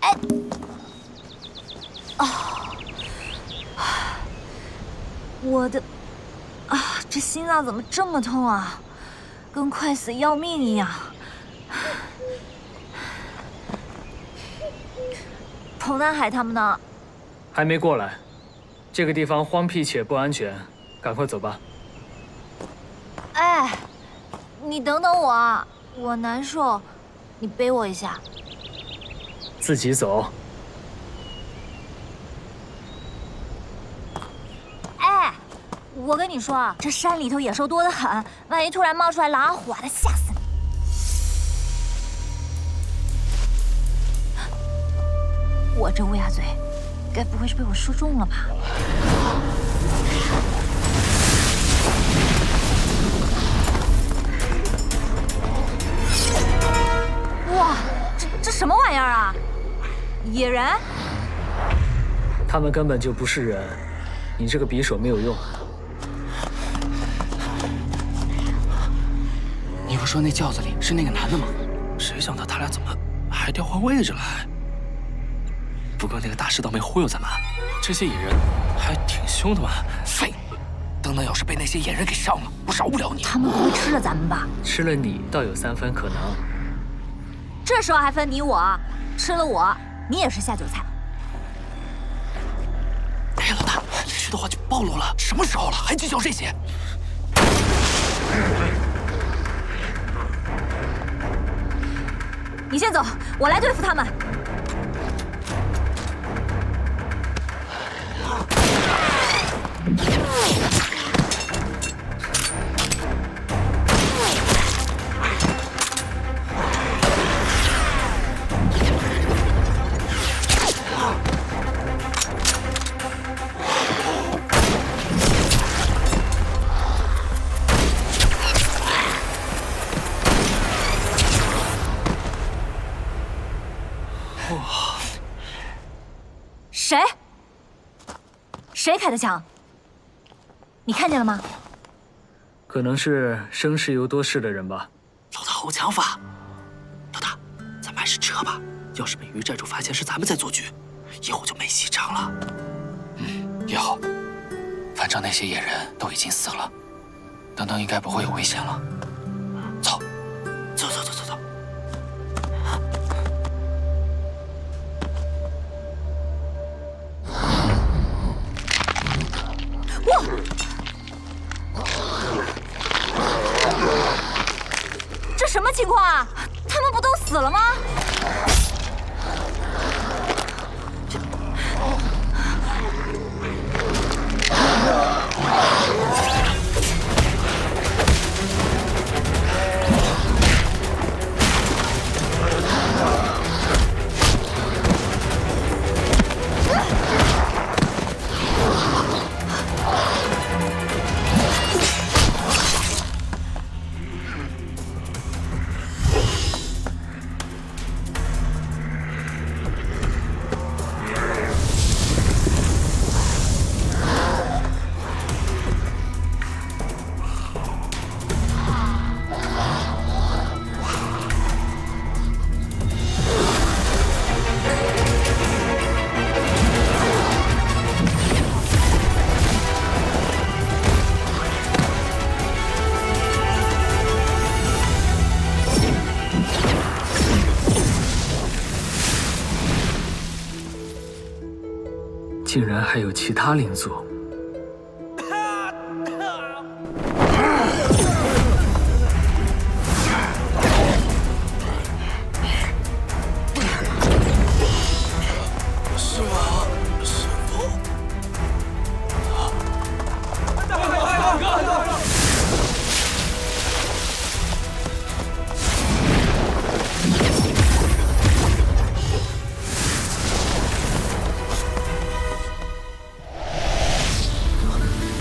哎，哦，我的啊，这心脏怎么这么痛啊？跟快死要命一样。彭南海他们呢？还没过来。这个地方荒僻且不安全，赶快走吧。哎，你等等我啊，我难受，你背我一下。自己走。哎，我跟你说啊，这山里头野兽多得很，万一突然冒出来狼虎啊，得吓死你！我这乌鸦嘴，该不会是被我说中了吧？哇，这这什么玩意儿啊？野人？他们根本就不是人，你这个匕首没有用。你不说那轿子里是那个男的吗？谁想到他俩怎么还调换位置了？不过那个大师倒没忽悠咱们，这些野人还挺凶的嘛。废，等等，要是被那些野人给伤了，我饶不了你。他们不会吃了咱们吧？吃了你倒有三分可能。这时候还分你我？吃了我，你也是下酒菜。哎呀，老大，这去的话就暴露了。什么时候了，还计较这些？你先走，我来对付他们。哇！谁？谁开的枪？你看见了吗？可能是生事又多事的人吧。老大好枪法！老大，咱们还是撤吧。要是被余寨主发现是咱们在做局，以后就没戏唱了。嗯，也好。反正那些野人都已经死了，等等应该不会有危险了。情况啊？他们不都死了吗？竟然还有其他灵族。